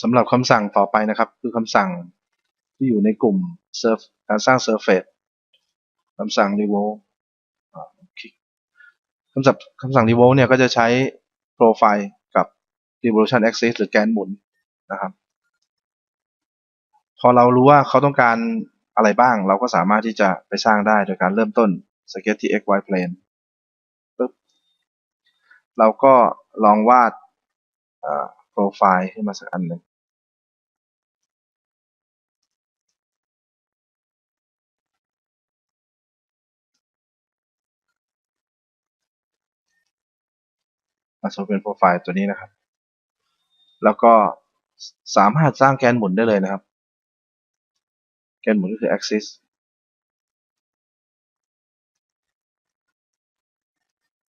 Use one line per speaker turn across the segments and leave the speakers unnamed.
สำหรับคำสั่งต่อไปนะครับ คือคำสั่งที่อยู่ในกลุ่ม Surf การสร้าง Surface คำสั่ง revolve คำสั่งคำสั่ง revolve เนี่ยก็จะใช้ profile กับ revolution axis หรือแกนหมุนนะครับ พอเรารู้ว่าเขาต้องการอะไรบ้าง เราก็สามารถที่จะไปสร้างได้โดยการเริ่มต้น sketch ที่ xy plane ปึ๊บเราก็ลองวาด โปรไฟล์ขึ้นมาสักอันหนึ่งมาสมเป็นโปรไฟล์ตัวนี้นะครับ แล้วก็สามารถสร้างแกนหมุนได้เลยนะครับ แกนหมุนก็คือ axis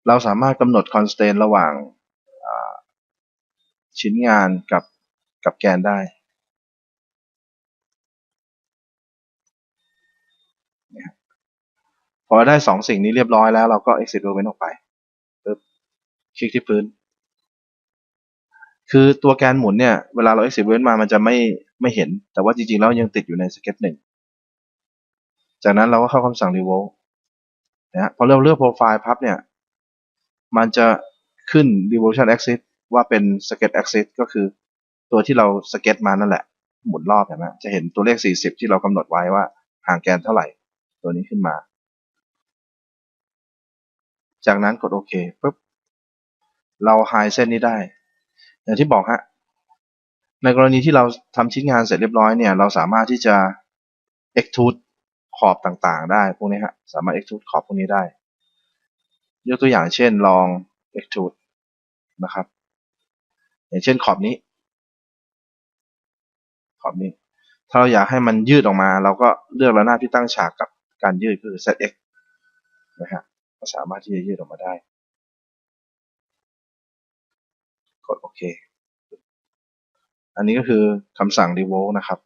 เราสามารถกำหนด constraint ระหว่าง ชิ้นงานกับกับแกนได้พอได้สองสิ่งนี้เรียบร้อยแล้วเราก็ exit movement ออกไปปึ๊บคลิกที่พื้น คือตัวแกนหมุนเนี่ย เวลาเรา exit movement มามันจะไม่ไม่เห็น แต่ว่าจริงๆ แล้วยังติดอยู่ในสเก็ตหนึ่งจากนั้นเราก็เข้าคำสั่ง revolve นะฮะพอเราเลือกโปรไฟล์พับเนี่ย มันจะขึ้น revolution axis ว่าเป็น sketch axis ก็คือ ตัวที่เราสเก็ตมานั่นแหละ หมุนรอบเห็นไหมจะเห็นตัวเลข 40 ที่เรากำหนดไว้ว่าห่างแกนเท่าไหร่ ตัวนี้ขึ้นมา จากนั้นกดโอเคปุ๊บเราไฮเส้นนี้ได้ อย่างที่บอกฮะในกรณีที่เราทำชิ้นงานเสร็จเรียบร้อยเนี่ย เราสามารถที่จะ extrude ขอบต่างๆ ได้พวกนี้ฮะสามารถ extrude ขอบพวกนี้ได้ ยกตัวอย่างเช่นลอง extrude นะครับ อย่างเช่นขอบนี้ ขอบนี้ ถ้าเราอยากให้มันยืดออกมา เราก็เลือกระนาบที่ตั้งฉากกับการยืดก็คือ set x นะฮะก็สามารถที่จะยืดออกมาได้ กดโอเค อันนี้ก็คือคำสั่ง revolve นะครับ